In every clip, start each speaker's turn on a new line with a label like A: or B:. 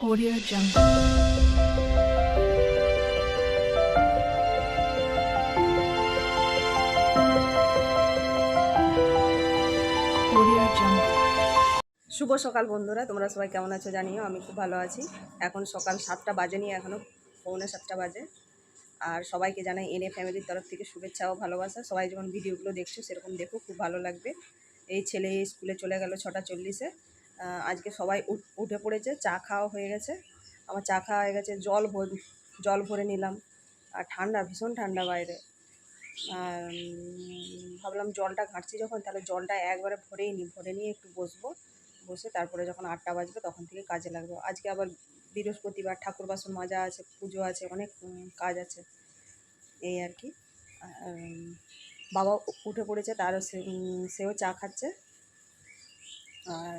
A: Audio Jungle.
B: শুভ সকাল বন্ধুরা, তোমরা সবাই কেমন আছো জানিও, আমি খুব ভালো আছি। এখন সকাল সাতটা বাজে নিয়ে এখনও পৌনে সাতটা বাজে। আর সবাইকে জানাই এনে ফ্যামিলির তরফ থেকে শুভেচ্ছা ও ভালোবাসা। সবাই যখন ভিডিওগুলো দেখছ, সেরকম দেখো, খুব ভালো লাগবে। এই ছেলে স্কুলে চলে গেল ছটা চল্লিশে। আজকে সবাই উঠ- পড়েছে, চা খাওয়া হয়ে গেছে। আমার চা খাওয়া হয়ে গেছে, জল ভর, জল ভরে নিলাম। আর ঠান্ডা, ভীষণ ঠান্ডা বাইরে। আর ভাবলাম জলটা ঘাঁটছি যখন, তাহলে জলটা একবারে ভরেই নিই ভরে নিয়ে একটু বসবো। বসে তারপরে যখন আটটা বাজবে, তখন থেকে কাজে লাগবো। আজকে আবার বৃহস্পতিবার ঠাকুর বাসন মাজা আছে, পুজো আছে, অনেক কাজ আছে। এই আর কি। বাবা উঠে পড়েছে, তারও সেও চা খাচ্ছে। আর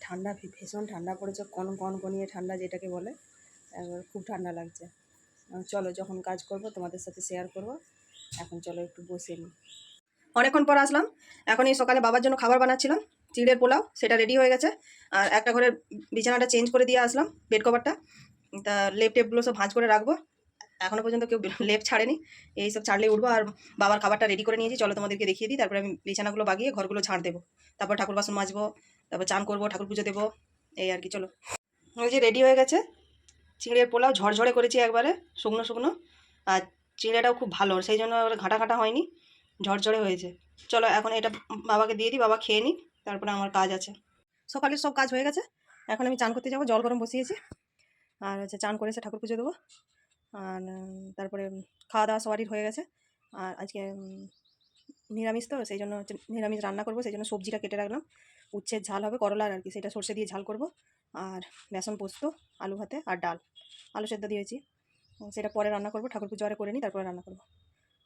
B: ঠান্ডা ভীষণ ঠান্ডা পড়েছে, কন কন, কনিয়ে ঠান্ডা যেটাকে বলে একবার খুব ঠান্ডা লাগছে। চলো যখন কাজ করব তোমাদের সাথে শেয়ার করব, এখন চলো একটু বসে নিই। অনেকক্ষণ পর আসলাম এখন এই সকালে বাবার জন্য খাবার বানাচ্ছিলাম, চিড়ের পোলাও, সেটা রেডি হয়ে গেছে, আর একটা ঘরের বিছানাটা চেঞ্জ করে দিয়ে আসলাম বেড কভারটা তা লেপ টেপগুলো সব ভাঁজ করে রাখব এখনও পর্যন্ত কেউ লেপ ছাড়েনি। এই সব ছাড়লে উঠবো আর বাবার খাবারটা রেডি করে নিয়েছি। চলো তোমাদেরকে দেখিয়ে দিই, তারপরে আমি বিছানাগুলো বাগিয়ে ঘরগুলো ঝাড় দেবো। তারপর ঠাকুর বাসন মাজবো, তারপর চান করব, ঠাকুর পুজো দেবো, এই আর কি, চলো। ওই যে রেডি হয়ে গেছে চিড়ের পোলাও, ঝরঝরে করেছি একবারে, শুকনো শুকনো। আর চিড়েটাও খুব ভালো, সেই জন্য ঘাটা ঘাটা হয়নি, ঝরঝরে হয়েছে। চলো এখন এটা বাবাকে দিয়ে দিই, বাবা খেয়ে নিই তারপরে আমার কাজ আছে। সকালের সব কাজ হয়ে গেছে, এখন আমি চান করতে যাব, জল গরম বসিয়েছি। আর হচ্ছে চান করে এসে ঠাকুর পুজো দেবো। আর তারপরে খাওয়া দাওয়া সবারই হয়ে গেছে। আর আজকে নিরামিষ তো, সেই জন্য হচ্ছে নিরামিষ রান্না করব, সেই জন্য সবজিটা কেটে রাখলাম। উচ্ছের ঝাল হবে, করলার আর কি, সেটা সর্ষে দিয়ে ঝাল করব। আর বেসন পোস্ত, আলু ভাতে আর ডাল। আলু সেদ্ধ দিয়েছি। সেটা পরে রান্না করব, ঠাকুর পুজো আরে করে নিই, তারপরে রান্না করব।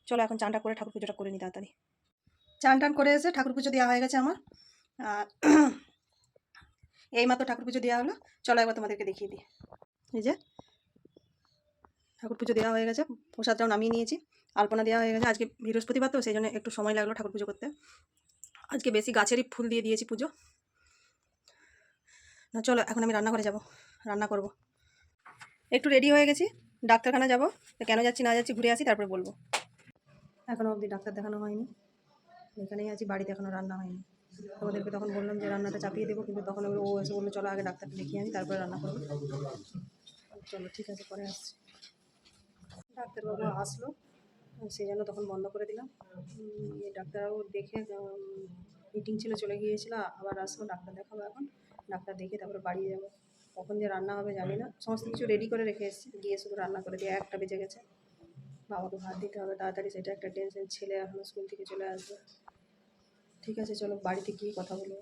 B: চলো এখন চানটা করে ঠাকুর পুজোটা করে নিই তাড়াতাড়ি। চান টান করে এসে ঠাকুর পুজো দেওয়া হয়ে গেছে আমার। আর এই মাত্র ঠাকুর পুজো দেওয়া হলো। চলো একবার তোমাদেরকে দেখিয়ে দিই। এই যে। ঠাকুর পুজো দেওয়া হয়ে গেছে, প্রসাদটাও নামিয়ে নিয়েছি, আলপনা দেওয়া হয়ে গেছে, আজকে বৃহস্পতিবার তো, সেই জন্য একটু সময় লাগল ঠাকুর পুজো করতে। আজকে বেশি গাছেরই ফুল দিয়ে দিয়েছি পুজো। না, চলো, এখন আমি রান্না করে যাব, রান্না করব। একটু রেডি হয়ে গেছি, ডাক্তারখানা যাব কেন যাচ্ছি, না যাচ্ছি ঘুরে আসি, তারপরে বলব। এখনও অবধি ডাক্তার দেখানো হয়নি, এখানেই আছি, বাড়িতে এখনও রান্না হয়নি। ওদেরকে তখন বললাম যে রান্নাটা চাপিয়ে দেবো, কিন্তু তখন ও এসে বলল, চলো আগে ডাক্তারকে দেখিয়ে আনি, তারপরে রান্না করব। চলো, ঠিক আছে, পরে আসছি। ডাক্তারবাবু আসলো সেই জন্য তখন বন্ধ করে দিলাম। ডাক্তারবাবু দেখে মিটিং ছিল, চলে গিয়েছিল, আবার আসলো ডাক্তার দেখাবো এখন। ডাক্তার দেখে তারপরে বাড়ি যাব। কখন যে রান্না হবে জানি না। সমস্ত কিছু রেডি করে রেখে এসেছি। গিয়ে শুধু রান্না করে দিয়ে একটা বেজে গেছে। বাবাকে ভাত দিতে হবে, তাড়াতাড়ি সেটা একটা টেনশন ছেলে এখনও স্কুল থেকে চলে আসবে। ঠিক আছে, চলো বাড়িতে গিয়ে কথা বলব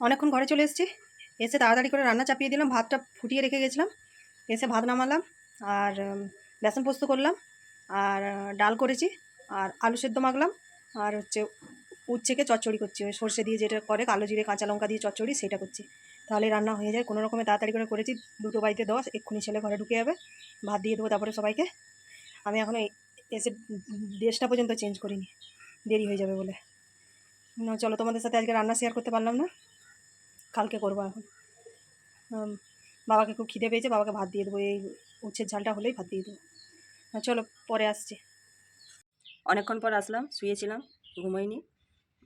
B: অনেকক্ষণ ঘরে চলে এসেছি। এসে তাড়াতাড়ি করে রান্না চাপিয়ে দিলাম, ভাতটা ফুটিয়ে রেখে গেছিলাম। এসে ভাত নামালাম। আর বেসন পোস্ত করলাম, আর ডাল করেছি, আর আলু সেদ্ধ মাখলাম, আর হচ্ছে উচ্ছেকে চচ্চড়ি করছি। ওই সর্ষে দিয়ে যেটা করে, কালো জিরে, কাঁচা লঙ্কা দিয়ে চচ্চড়ি, সেটা করছি। তাহলে রান্না হয়ে যায়। কোনো রকমে তাড়াতাড়ি করে করেছি, দুটো বাড়িতে দশ, এক্ষুনি ছেলে ঘরে ঢুকে যাবে, ভাত দিয়ে দেবো তারপরে সবাইকে। আমি এখন এসে ড্রেসটা পর্যন্ত চেঞ্জ করিনি, দেরি হয়ে যাবে বলে। চলো তোমাদের সাথে আজকে রান্না শেয়ার করতে পারলাম না। কালকে করব এখন। বাবাকে খুব খিদে পেয়েছে, বাবাকে ভাত দিয়ে দেবো, এই উচ্ছের ঝালটা হলেই ভাত দিয়ে দেবো হ্যাঁ, চলো পরে আসছি। অনেকক্ষণ পর আসলাম শুয়েছিলাম ঘুমোইনি।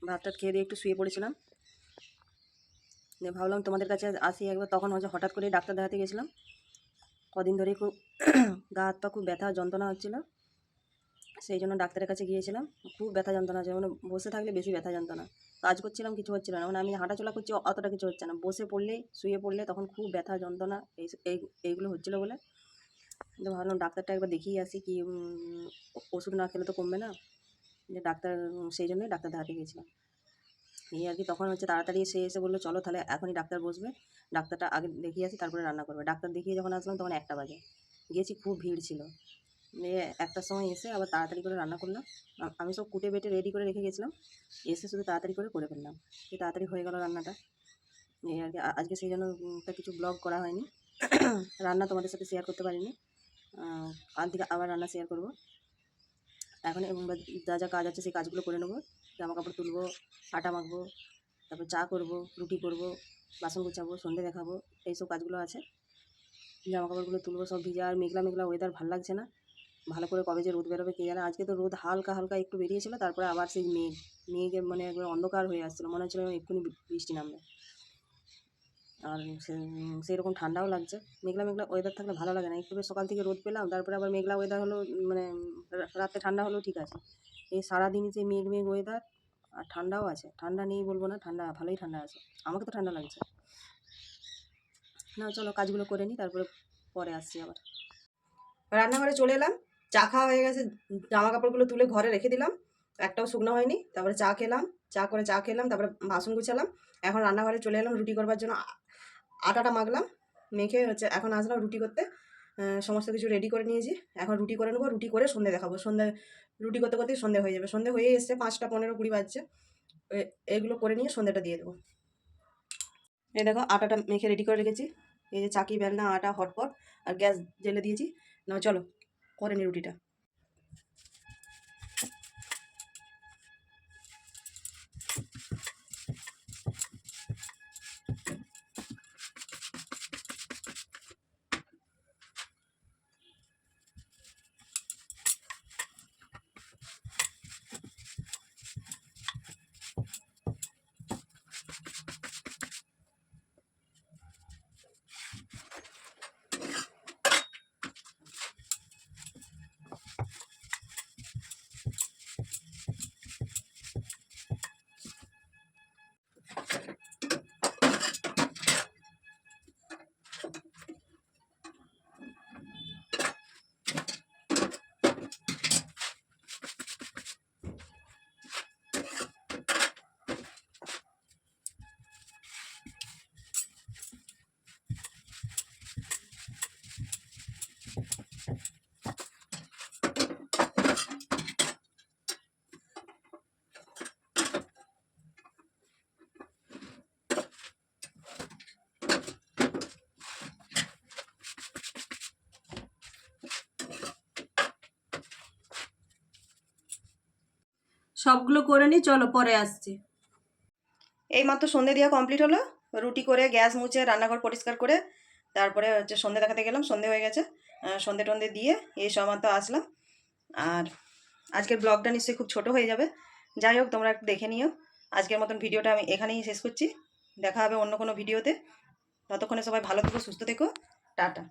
B: ভাত টাত খেয়ে দিয়ে একটু শুয়ে পড়েছিলাম। ভাবলাম তোমাদের কাছে আসি একবার তখন হচ্ছে হঠাৎ করে ডাক্তার দেখাতে গেছিলাম। কদিন ধরেই খুব গা হাত পা খুব ব্যথা যন্ত্রণা হচ্ছিল। সেই জন্য ডাক্তারের কাছে গিয়েছিলাম খুব ব্যথা যন্ত্রণা হচ্ছে। মানে বসে থাকলে বেশি ব্যথা যন্ত্রণা। কাজ করছিলাম কিছু হচ্ছিল না। মানে আমি হাঁটাচলা করছি অতটা কিছু হচ্ছে না। বসে পড়লেই শুয়ে পড়লে তখন খুব ব্যথা যন্ত্রণা এই এইগুলো হচ্ছিল বলে তো ভাবলাম ডাক্তারটা একবার দেখিয়ে আসি কি ওষুধ না খেলে তো কমবে না। যে ডাক্তার সেই জন্যই ডাক্তার দেখাতে গিয়েছিলাম। এই আর কি তখন হচ্ছে তাড়াতাড়ি সে এসে বলল, চলো তাহলে এখনই ডাক্তার বসবে। ডাক্তারটা আগে দেখিয়ে আসি, তারপরে রান্না করবে। ডাক্তার দেখিয়ে যখন আসলাম তখন একটা বাজে। গিয়েছি, খুব ভিড় ছিল। দিয়ে একটার সময় এসে আবার তাড়াতাড়ি করে রান্না করলাম। আমি সব কুটে বেটে রেডি করে রেখে গেছিলাম। এসে শুধু তাড়াতাড়ি করে করে ফেললাম। এই তাড়াতাড়ি হয়ে গেল রান্নাটা। এই আর কি আজকে সেই জন্য কিছু ব্লগ করা হয়নি। রান্না তোমাদের সাথে শেয়ার করতে পারিনি। কাল থেকে আবার রান্না শেয়ার করব। এখন যা যা কাজ আছে সেই কাজগুলো করে নেব। জামা কাপড় তুলবো, আটা মাখবো, তারপর চা করব, রুটি করব, বাসন গুছাবো, সন্ধে দেখাবো, এইসব কাজগুলো আছে। জামা কাপড়গুলো তুলবো, সব ভিজা আর মেঘলা মেঘলা ওয়েদার ভালো লাগছে না। ভালো করে কবে যে রোদ বেরোবে কে জানে? আজকে তো রোদ হালকা হালকা একটু বেরিয়েছিল, তারপরে আবার সেই মেঘ মেঘে মানে একবার অন্ধকার হয়ে আসছিল। মনে হচ্ছিল এক্ষুনি বৃষ্টি নামবে। আর সে- সেই রকম ঠান্ডাও লাগছে। মেঘলা মেঘলা ওয়েদার থাকলে ভালো লাগে না। একটু সকাল থেকে রোদ পেলাম, তারপরে আবার মেঘলা ওয়েদার হলো মানে রাতে ঠান্ডা হলেও ঠিক আছে। এই সারাদিনই যে মেঘ মেঘ ওয়েদার আর ঠান্ডাও আছে। ঠান্ডা নেই বলব না, ঠান্ডা, ভালোই ঠান্ডা আছে। আমাকে তো ঠান্ডা লাগছে। না, চলো কাজগুলো করে নিই তারপরে পরে আসছি আবার। রান্নাঘরে চলে এলাম, চা খাওয়া হয়ে গেছে, জামা কাপড়গুলো তুলে ঘরে রেখে দিলাম। একটাও শুকনো হয়নি, তারপরে চা খেলাম, চা করে চা খেলাম, তারপরে বাসন গুছালাম। এখন রান্নাঘরে চলে এলাম, রুটি করবার জন্য আটাটা মাখলাম, মেখে হচ্ছে এখন আসলাম রুটি করতে। সমস্ত কিছু রেডি করে নিয়েছি। এখন রুটি করে নেব, রুটি করে সন্ধে দেখাবো। সন্ধে, রুটি করতে করতেই সন্ধে হয়ে যাবে। সন্ধে হয়ে এসছে পাঁচটা পনেরো কুড়ি বাজছে। এগুলো করে নিয়ে সন্ধেটা দিয়ে দেবো। এই দেখো, আটাটা মেখে রেডি করে রেখেছি। এই যে চাকি, বেলনা, আটা, হটপট আর গ্যাস জেলে দিয়েছি। না চলো, করে নি রুটিটা। সবগুলো করে নি, চলো পরে আসছি। এই মাত্র সন্ধে দেওয়া কমপ্লিট হলো, রুটি করে, গ্যাস মুছে, রান্নাঘর পরিষ্কার করে, তারপরে হচ্ছে সন্ধে দেখাতে গেলাম, সন্ধে হয়ে গেছে সন্ধে টন্ধে দিয়ে এই সব মাত্র আসলাম। আর আজকের ব্লগটা নিশ্চয়ই খুব ছোট হয়ে যাবে। যাই হোক, তোমরা একটু দেখে নিও। আজকের মতন ভিডিওটা আমি এখানেই শেষ করছি। দেখা হবে অন্য কোনো ভিডিওতে। ততক্ষণে সবাই ভালো থেকো, সুস্থ থেকো। টাটা।